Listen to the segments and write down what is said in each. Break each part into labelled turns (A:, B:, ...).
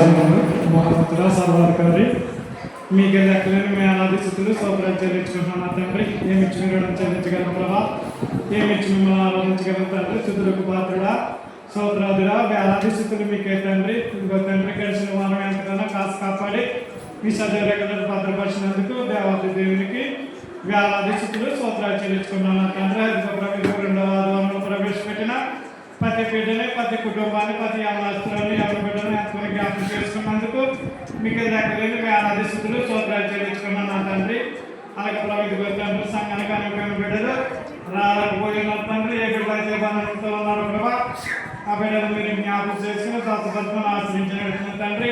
A: మా సర్వాధికారి మీకు లెక్కలేని మీ అనాది స్థితులు సోపరాలు చెల్లించుకుంటున్నాను నా తండ్రి ఏమి ఇచ్చి మీరు చెల్లించగల ప్రభా? ఏమి ఇచ్చి మిమ్మల్ని ఆరాధించగలం తండ్రి? శుద్ధులకు పాత్రుడా సోదరాదురా వేలాది స్థితులు మీకే తండ్రి. ఇంకో తండ్రి గడిచిన వారం ఎంతగానో కాసు కాపాడి మీ సజీవరేఖలను భద్రపరిచినందుకు దేవాది దేవునికి వేలాది స్థితులు సోదరాలు చెల్లించుకున్నాను నా తండ్రి. అధిక రెండవ ఆదివారంలో ప్రవేశపెట్టిన ప్రతి బిడ్డని ప్రతి కుటుంబాన్ని ప్రతి యవనస్తులని ఎవరి బిడ్డని ఎంతకొని జ్ఞాపకం చేసుకున్నందుకు మీకు దగ్గరలేని వేలాది స్థితులు సోదరాలు చెల్లించుకున్నాను నా తండ్రి. అలాగే ప్రభుత్వ తండ్రి సంఘానికి అనుగ్రహం బిడ్డలు రాలేకపోయిన తండ్రి ఏ బిడ్డ అయితే ఉన్నారు ప్రభా. ఆ బిడ్డలు మీరు జ్ఞాపకం చేసుకుని స్వస్థపత్మను ఆశ్రయించిన తండ్రి.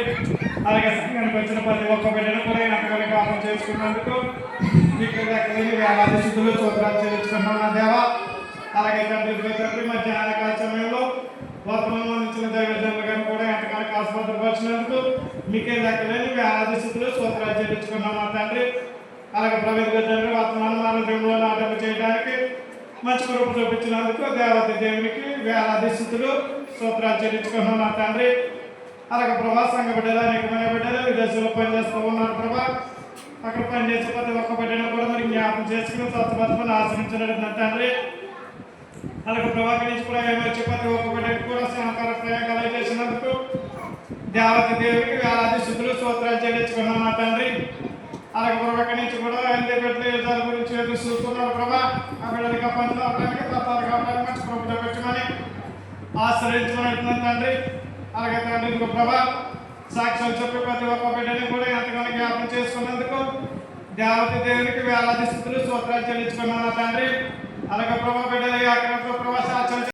A: అలాగే సంఘానికి వచ్చిన ప్రతి ఒక్క బిడ్డను కూడా ఎంతకొని జ్ఞాపకం చేసుకున్నందుకు మీకు దగ్గరలేని వేలాది స్థితులు సోదరాలు చెల్లించుకున్నాను నా దేవా. అలాగే తండ్రి తండ్రి మధ్యాహ్న కాల సమయంలో వర్తమానం నుంచి దైవజనులు మీకే దక్కలేని వేలాది స్థితిలో సూత్రాలు చెల్లించుకున్నాం మా తండ్రి. అలాగే ప్రవేశ తండ్రి వర్తమానం ఆరోగ్యంలో నాటకం చేయడానికి మంచి కృప చూపించినందుకు దేవత దేవునికి వేలాది స్థితులు చెల్లించుకున్నాం మా తండ్రి. అలాగే ప్రభా సంఘ బిడ్డలు అనేకమైన బిడ్డలు విదేశంలో పనిచేస్తూ ఉన్నారు ప్రభా. అక్కడ పనిచేసే ప్రతి ఒక్క బిడ్డను కూడా మరి జ్ఞాపకం చేసుకుని స్వస్థపత్మని ఆశ్రయించినట్టు తండ్రి. అలాగే ప్రభాకర్ కూడా ఏమొచ్చి ప్రతి ఒక్క బిడ్డకు కూడా దేవత దేవుడికి వేలాది శుద్ధులు స్తోత్రాలు చెల్లించుకున్నాం మా తండ్రి. అలాగే మరొక నుంచి కూడా ఎన్ని బిడ్డలు దాని గురించి ఎదురు చూస్తున్నారు ప్రభా. ఆ బిడ్డలకి పంచులు అవడానికి తత్వాలు కావడానికి మంచి ప్రభుత్వం పెట్టమని ఆశ్రయించమని తండ్రి. అలాగే తండ్రి ఇంకో ప్రభా సాక్ష్యం చెప్పి ప్రతి ఒక్క బిడ్డని కూడా ఎంతగానో జ్ఞాపకం చేసుకున్నందుకు దేవత దేవునికి వేలాది స్థితులు స్తోత్రాలు చెల్లించుకున్నాను తండ్రి. అలాగే ప్రభా బిడ్డలు అక్కడ ప్రభా సాక్ష్యం